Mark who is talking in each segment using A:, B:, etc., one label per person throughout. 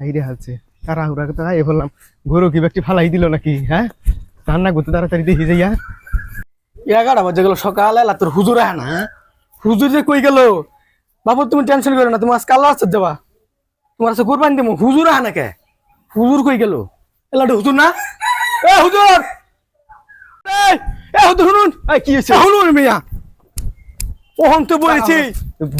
A: এই রে হালছে তারা হুরা তো এ বললাম গরু কি ব্যক্তি ফালাই দিল নাকি হ্যাঁ? না গতি তাড়াতাড়ি দেখি যাইয়া
B: এগারো বাজে গেল সকালে এলা তোর হুজুর আয় না হ্যাঁ? হুজুর যে কই গেল? বাবু তুমি টেনশন করো না তুমি আজকে আল্লাহ আসতে যাবা। তোমার কাছে কোরবানি দেবো হুজুর আয় না কে? হুজুর কই গেল? এলাটা হুজুর না? এ হুজুর! এ হুজুর শুনুন।
A: কি হয়েছে?
B: শুনুন মিয়া ওহন তো বলেছি।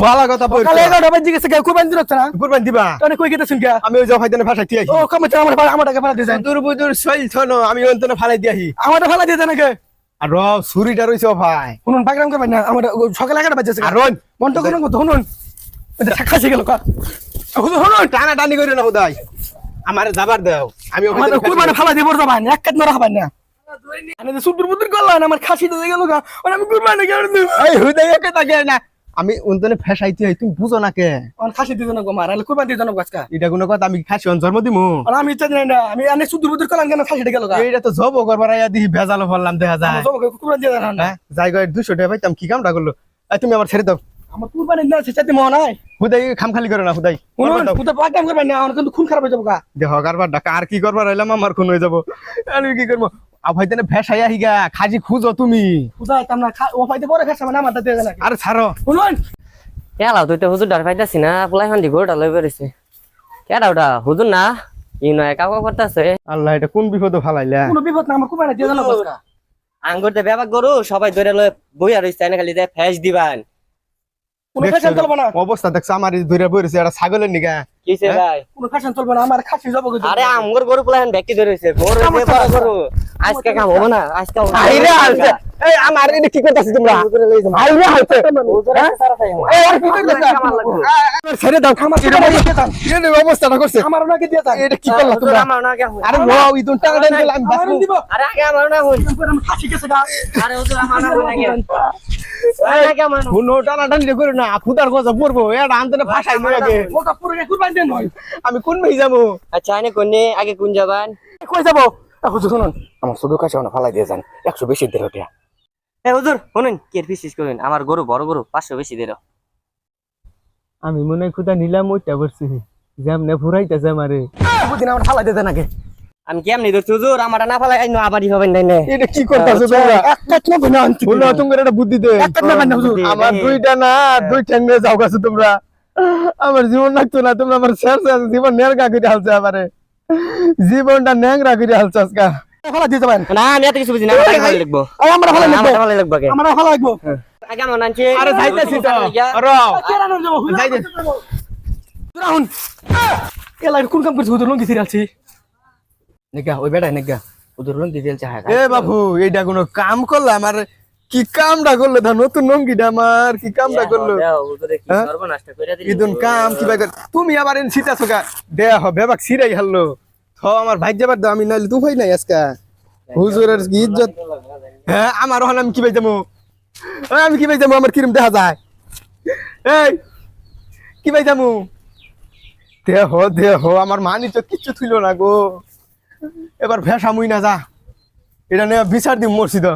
A: বালা কথা বলছো।
B: সকালে এগারোটা বাজে গেছে কে কোরবানি দিল না?
A: কুরবান দিবা?
B: তাহলে কই গেতে কে
A: আমি ওই যাও ফাইদানে ফাটাই দিয়ে
B: ও কমে আমার আমার টাকা ফেলা দিয়ে
A: দূর বুদুর সইল থনো আমি অন্তনে ফালাই দিয়াহি
B: আমার ফেলা দিয়ে দেন নাকি
A: আর ছুরিটা রইছে ভাই।
B: শুনুন করবেন না আমার সকালে এগারোটা বাজে
A: আর রন।
B: মনটা করুন কথা শুনুন। খাসি গেল শুনুন
A: টানা টানি করি না আমারে যাবার দাও। আমি ওখানে
B: কুরবানি ফালা দিয়ে বড় এক কাট মারা খাবেন না। আমি তো করলাম আমার খাসি তো গেল গা আমি কুরবানি করে
A: এই হুদাই একে তাকে না। আমি ফেসাইতে হই তুমি বুঝো না কে?
B: খাসি দিতে না গো মার আলে কুরবানি
A: এটা কোনো কথা আমি খাসি অন জন্ম দিমু।
B: আর আমি ইচ্ছা জানি না আমি আনে সুদূর বুদুর করলাম কেন খাসিটা গেল গা?
A: এইটা তো জব করবার আইয়া দিহি ভেজালো দেখা যায়।
B: কুরবানি দিয়ে না
A: হ্যাঁ যাই গো দুশো টাকা পাইতাম কি কামটা করল? তুমি আমার ছেড়ে দাও।
B: আমার কুরবানি না সে মন নাই।
A: হুদাই খাম খালি করে না হুদাই
B: না কিন্তু খুন খারাপ হয়ে যাব গা।
A: দেহ কারবার ডাকা আর কি করবার রইলাম আমার খুন হয়ে যাব। আমি কি করব? আভাইতানে ভেসাইয়া হিগা খাজি খুঁজো তুমি।
B: খুদাই তামনা খা ও পাইতে পরে খাসা মানে আমার না
A: আরে ছাড়ো।
B: শুনুন।
C: এলাও তুই তো হুজুর ডার না পোলাই লই কেডা ওটা? হুজুর না? ই নয় কাকা করতেছে।
A: আল্লাহ এটা কোন বিপদে ফালাইলা?
B: কোনো বিপদ না আমার কুরবানি দিয়ে না গাছকা
C: আঙ্গুরতে ব্যাপার গরু সবাই ধরে লয় বই আর রইছে খালি দেয় ফেস দিবান।
B: কোনো ফ্যাশন চলবে না।
A: অবস্থা দেখছ আমার ধরে বইরেছে এটা ছাগলের নিগা। হ্যাঁ?
C: ভাই
B: কোন ফ্যাশন চলবে না আমার খাসি যাব কিন্তু।
C: আরে আমগর গরু পোলা ফান ব্যক্তি ধরে রইছে
B: কাম হচ্ছে না।
C: গরু আজকে কাম হবে না আজকে
A: এই আমার এটা কি করতেছ তোমরা
C: হ্যাঁ?
A: এই আর কি
C: আমার
A: ছেড়ে দাও খামা ছেড়ে দাও
B: যান।
A: এর অবস্থাটা করছে
B: আমার ওনাকে দিয়ে যান।
A: এটা কি করলা তোমরা
C: আমার না হই।
A: আরে ওয়াও ইদুন টাকা দেন
B: দিব।
C: আরে আগে আমার না হই
B: আমি খাসি গা।
C: আরে না নাকি আরে আগে আমার না হই।
A: কোন না
B: দেন।
A: আমি মেয়ে যাব
C: আচ্ছা আগে যাবান
B: কই যাব? আমার শুধু কাছে ফালাই দিয়ে যান একশো বেশি দেড় ওটা
C: এ হুজুর শুনুন কি ফিসিস করুন? আমার গরু বড় গরু পাঁচশো বেশি দিল
A: আমি মনে হয় খুদা নিলাম ওইটা করছি যেমনে ফুরাইতেছে আমারে
B: আমার ফালাই দেন আগে
C: আমি কেমনি ধরছি হুজুর? আমার না ফালাই আইনো আবারই হবেন নাই না।
A: এটা কি করতেছো তোমরা?
B: এক কাট নেবে না
A: তোমার একটা বুদ্ধি দে
B: এক কাট নেবেন না হুজুর।
A: আমার দুইটা না দুই ঠ্যাং নিয়ে যাও গেছো তোমরা। আমার জীবন লাগতো না তোমরা আমার শেষ শেষ জীবন নেরগা করে হালছে আমারে। জীবনটা ন্যাংরা করে হালছে আজকা।
C: না আমি এত কিছু বুঝি না ভালো
B: আমরা
C: ভালো
B: আমরা লাগবো।
C: আগে।
A: আরে যাইতেছি তো।
B: রাহুন এলা কোন কাম করছিস হুজুর লঙ্গি সিরিয়ালছি নেগা ওই বেটা নেগা। হুজুর লঙ্গি সিরিয়াল চায়
A: এ বাবু এইটা কোনো কাম করল? আমার কি কামটা করল? ধর নতুন নঙ্গিটা আমার কি কামটা করল? হ্যাঁ? ইদুন কাম কি তুমি আবার এন সিটাছো গা। দেয়া হবে বাক সিরাই হারলো। আমার ভাই যাবার দাও আমি নাইলে তুই ভাই নাই আজকে। হুজুরের কি ইজ্জত? হ্যাঁ আমার ওখানে আমি কি পাই যাব? আমি কি পাই যাব? আমার কিরম দেখা যায়? এই, কি পাই যাব? দেহ দেহ, আমার মানি তো কিচ্ছু থইল না গো। এবার ভেসা মুই না যা। এটা নিয়ে বিচার দিম তো